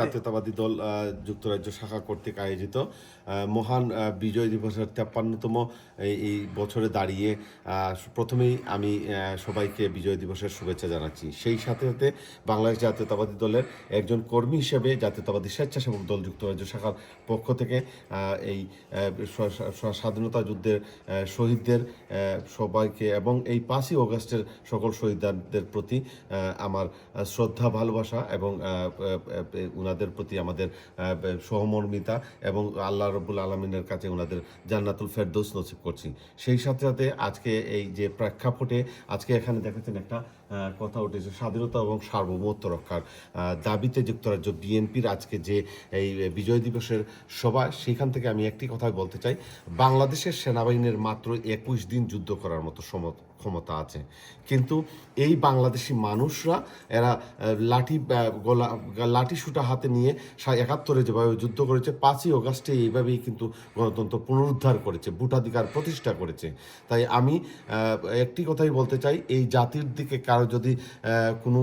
জাতীয়তাবাদী দল যুক্তরাজ্য শাখা কর্তৃক আয়োজিত মহান বিজয় দিবসের তেপ্পান্নতম এই বছরে দাঁড়িয়ে প্রথমেই আমি সবাইকে বিজয় দিবসের শুভেচ্ছা জানাচ্ছি। সেই সাথে সাথে বাংলাদেশ জাতীয়তাবাদী দলের একজন কর্মী হিসেবে জাতীয়তাবাদী স্বেচ্ছাসেবক দল যুক্তরাজ্য শাখার পক্ষ থেকে এই স্বাধীনতা যুদ্ধের শহীদদের সবাইকে এবং এই পাঁচই অগস্টের সকল শহীদদের প্রতি আমার শ্রদ্ধা, ভালোবাসা এবং উনাদের প্রতি আমাদের সহমর্মিতা এবং আল্লাহ রবুল আলমিনের কাছে ওনাদের জান্নাতুল ফেরদৌস নসিব করছি। সেই সাথে সাথে আজকে এই যে প্রেক্ষাপটে আজকে এখানে দেখাচ্ছেন একটা কথা উঠেছে, স্বাধীনতা এবং সার্বভৌমত্ব রক্ষার দাবিতে যুক্তরাজ্য বিএনপির আজকে যে এই বিজয় দিবসের সভা, সেখান থেকে আমি একটি কথাই বলতে চাই। বাংলাদেশের সেনাবাহিনীর মাত্র একুশ দিন যুদ্ধ করার মতো সমত ক্ষমতা আছে। কিন্তু এই বাংলাদেশি মানুষরা, এরা লাঠি গোলা, লাঠি সুটা হাতে নিয়ে একাত্তরে যেভাবে যুদ্ধ করেছে, পাঁচই অগাস্টে এইভাবেই কিন্তু গণতন্ত্র পুনরুদ্ধার করেছে, ভোটাধিকার প্রতিষ্ঠা করেছে। তাই আমি একটি কথাই বলতে চাই, এই জাতির দিকে কারও যদি কোনো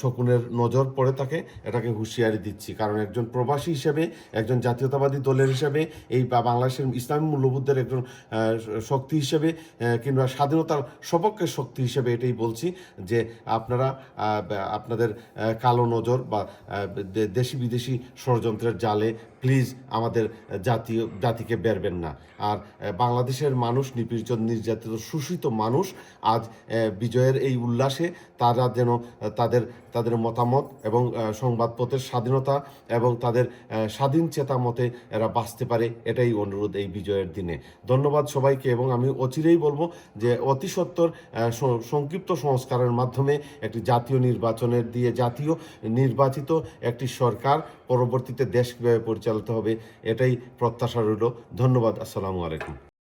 শকুনের নজর পড়ে থাকে, এটাকে হুঁশিয়ারি দিচ্ছি। কারণ একজন প্রবাসী হিসেবে, একজন জাতীয়তাবাদী দলের হিসেবে, এই বাংলাদেশের ইসলামী মূল্যবোধের একজন শক্তি হিসেবে কিংবা স্বাধীনতার সপক্ষের শক্তি হিসেবে এটাই বলছি যে আপনারা আপনাদের কালো নজর বা দেশি বিদেশি ষড়যন্ত্রের জালে প্লিজ আমাদের জাতীয়, জাতিকে বেরবেন না। আর বাংলাদেশের মানুষ, নিপীড়িত, নির্যাতিত, শোষিত মানুষ আজ বিজয়ের এই উল্লাসে তারা যেন তাদের তাদের মতামত এবং সংবাদপত্রের স্বাধীনতা এবং তাদের স্বাধীন চেতা মতে এরা বাঁচতে পারে, এটাই অনুরোধ এই বিজয়ের দিনে। ধন্যবাদ সবাইকে এবং আমি অচিরেই বলব যে অতি সত্বর সংক্ষিপ্ত সংস্কারের মাধ্যমে একটি জাতীয় নির্বাচনের দিয়ে জাতীয় নির্বাচিত একটি সরকার পরবর্তীতে দেশ কীভাবে পরিচালিত হবে এটাই প্রত্যাশা রইল। ধন্যবাদ আসসালামু আলাইকুম।